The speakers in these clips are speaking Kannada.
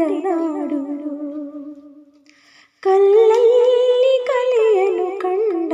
ಹುಟ್ಟಿದ ನಾಡು ಕಲ್ಲಲ್ಲಿ ಕಲೆಯನ್ನು ಕಂಡ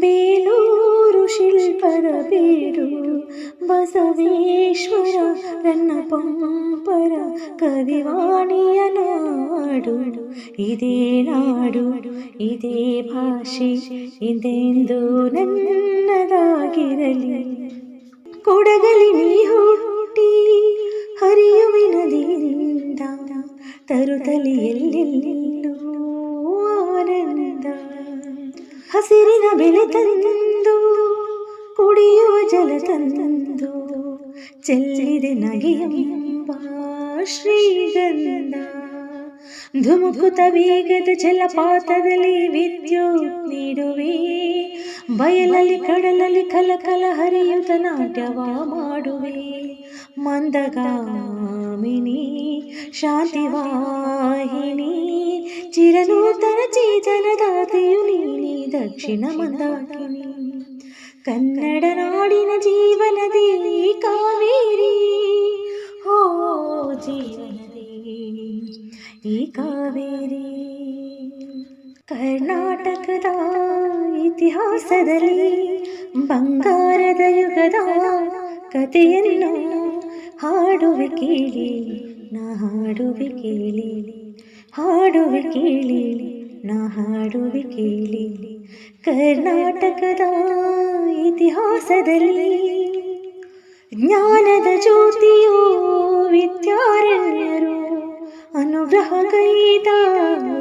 ಬೇಲೂರು ಶಿಲ್ಪದ ಬೀಡು ಬಸವೇಶ್ವರ ರನ್ನ ಪಂಪರ ಕವಿವಾಣಿಯ ನಾಡು ಇದೇ ನಾಡು ಇದೇ ಭಾಷೆ ಇದೆಂದು ನನ್ನದಾಗಿರಲಿ ಕೊಡಗಲಿ ನೀ ತರುತ್ತಲಿ ಎಲ್ಲೆಲ್ಲೂ ಆನಂದ. ಹಸಿರಿನ ಬೆಲೆ ತಂದು ಕುಡಿಯುವ ಜಲ ತಂದು ಚೆಲ್ಲಿದೆ ನಗೆಯಂಬ ಶ್ರೀಗಂಧ. ಧುಮುಕುತ ವೇಗದ ಜಲಪಾತದಲ್ಲಿ ವಿದ್ಯುತ್ ನೀಡುವೆ. ಬಯಲಲ್ಲಿ ಕಡಲಲ್ಲಿ ಕಲಕಲ ಹರಿಯುತ ನಾಟ್ಯವ ಮಾಡುವೆ. ಮಂದಗಾಮಿನಿ, ಶಾಂತಿವಾಹಿನಿ, ಚಿರನೂತನ ಚೇತನದಾತೆಯು ನೀನಿ ದಕ್ಷಿಣ ಮಂದಾಕಿನಿ. ಕನ್ನಡ ನಾಡಿನ ಜೀವನದಿ ಕಾವೇರಿ, ಹೋ ಜೀವನದಿ ಈ ಕಾವೇರಿ. ಕರ್ನಾಟಕದ ಇತಿಹಾಸದಲ್ಲಿ ಬಂಗಾರದ ಯುಗದ ಕಥೆಯನ್ನು ಹಾಡುವೆ ಕೇಳಿ, ನಾ ಹಾಡುವೆ ಕೇಳಿ ಹಾಡುವೆ ಕೇಳಿ, ನಾ ಹಾಡುವೆ ಕೇಳಿ. ಕರ್ನಾಟಕದ ಇತಿಹಾಸದಲ್ಲಿ ಜ್ಞಾನದ ಜ್ಯೋತಿಯೋ ವಿದ್ಯಾರಣ್ಯರು ಅನುಗ್ರಹ ಕೈದ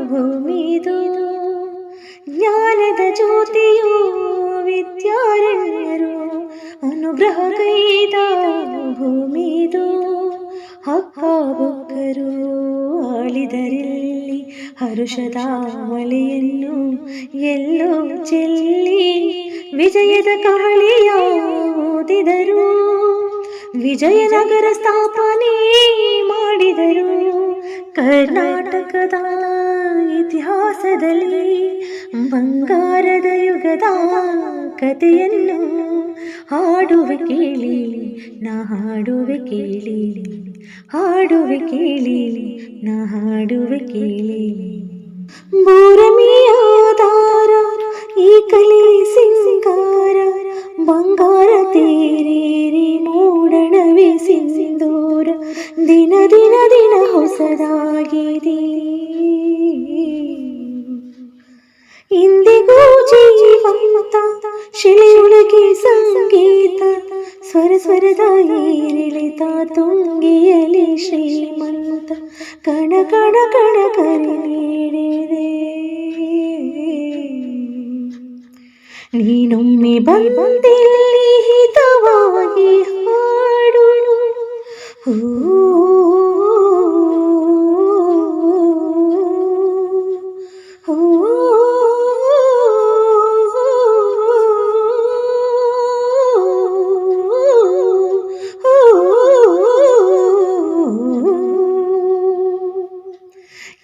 ಭೂಮಿದು. ಜ್ಞಾನದ ಜ್ಯೋತಿಯು ವಿದ್ಯಾರಣ್ಯರು ಅನುಗ್ರಹ ಕೈದ ಭೂಮಿದು. ಹಕ್ಕರು ಆಳಿದರಲ್ಲಿ ಹರುಷದ ಮಳೆಯನ್ನು ಎಲ್ಲೋ ಚೆಲ್ಲಿ ವಿಜಯದ ಕಾಳಿಯ ಓದಿದರು. ವಿಜಯನಗರ ಸ್ಥಾಪನೆ ಮಾಡಿದರು. ಕರ್ನಾಟಕದ ಇತಿಹಾಸದಲ್ಲಿ ಬಂಗಾರದ ಯುಗದ ಕಥೆಯನ್ನು ಹಾಡುವೆ ಕೇಳಿ, ನಾ ಹಾಡುವೆ ಕೇಳಿ ಹಾಡುವೆ ಕೇಳಿ, ನಾ ಹಾಡುವೆ ಕೇಳಿ. ಬೋರಮಿಯಾದಾರ ಈ ಕಲೆ ಸಿಂಗಾರ, ಬಂಗಾರ ತೇರೇರಿ ಹೊಸದಾಗಿದೆ ಇಂದಿಗೂ ಜೀವಂತ ಶಿಲೆಯೊಳಗೆ ಸಂಗೀತ, ಸ್ವರ ಸ್ವರದ ಏರಿಳಿತ, ತುಂಗಿಯಲಿ ಶ್ರೀಮಂತ ಕಣ ಕಣ ಕಣ ಕರಿ ನೀಡಿದೆ. ನೀನೊಮ್ಮೆ ಬಂದಿಲ್ಲಿ ಹಿತವಾಗಿ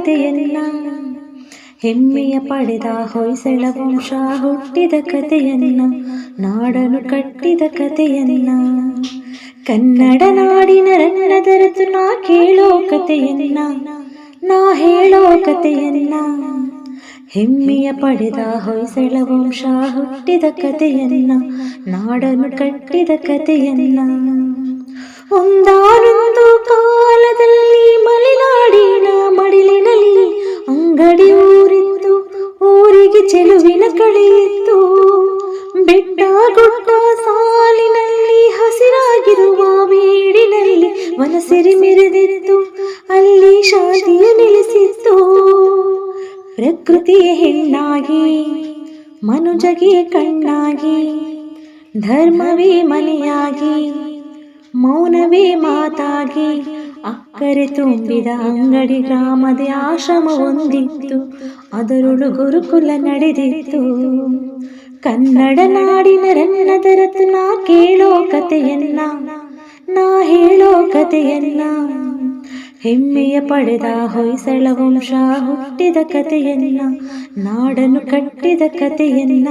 ಕಥೆಯನ್ನ. ಹೆಮ್ಮೆಯ ಪಡೆದ ಹೊಯ್ಸಳ ವಂಶ ಹುಟ್ಟಿದ ಕಥೆಯನ್ನ, ನಾಡನು ಕಟ್ಟಿದ ಕಥೆಯನ್ನ. ಕನ್ನಡ ನಾಡಿನ ರನ್ನದ ನಾ ಕೇಳೋ ಕಥೆಯನ್ನ, ನಾ ಹೇಳೋ ಕಥೆಯನ್ನ. ಹೆಮ್ಮೆಯ ಪಡೆದ ಹೊಯ್ಸಳ ವಂಶ ಹುಟ್ಟಿದ ಕಥೆಯನ್ನ, ನಾಡನು ಕಟ್ಟಿದ ಕಥೆಯನ್ನ. ಒಂದಾನೊಂದು ಕಾಲದಲ್ಲಿ ಮಲೆನಾಡಿನ ಮಡಿಲಿನಲ್ಲಿ ಚೆಲುವಿನ ಕಳೆಯಿತ್ತು ಬೆಟ್ಟ ಗುಡ್ಡ ಸಾಲಿನಲ್ಲಿ ಹಸಿರಾಗಿರುವ ಬೀಡಿನಲ್ಲಿ ಮನಸಿರಿ ಮೆರೆದಿತ್ತು, ಅಲ್ಲಿ ಶಾಂತಿಯು ನೆಲೆಸಿತ್ತು. ಪ್ರಕೃತಿಯ ಹೆಣ್ಣಾಗಿ, ಮನುಜಗೆ ಕಣ್ಣಾಗಿ, ಧರ್ಮವೇ ಮನೆಯಾಗಿ, ಮೌನವೇ ಮಾತಾಗಿ ಅಕ್ಕರೆ ತುಂಬಿದ ಅಂಗಡಿ ಗ್ರಾಮದ ಆಶ್ರಮ ಹೊಂದಿತ್ತು ಅದರೊಳು ಗುರುಕುಲ ನಡೆದಿತ್ತು. ಕನ್ನಡ ನಾಡಿನ ರನ್ನದ ನಾ ಕೇಳೋ ಕಥೆಯನ್ನ, ನಾ ಹೇಳೋ ಕಥೆಯನ್ನ. ಹೆಮ್ಮೆಯ ಪಡೆದ ಹೊಯ್ಸಳ ವಂಶ ಹುಟ್ಟಿದ ಕಥೆಯನ್ನ ನಾಡನ್ನು ಕಟ್ಟಿದ ಕಥೆಯನ್ನ.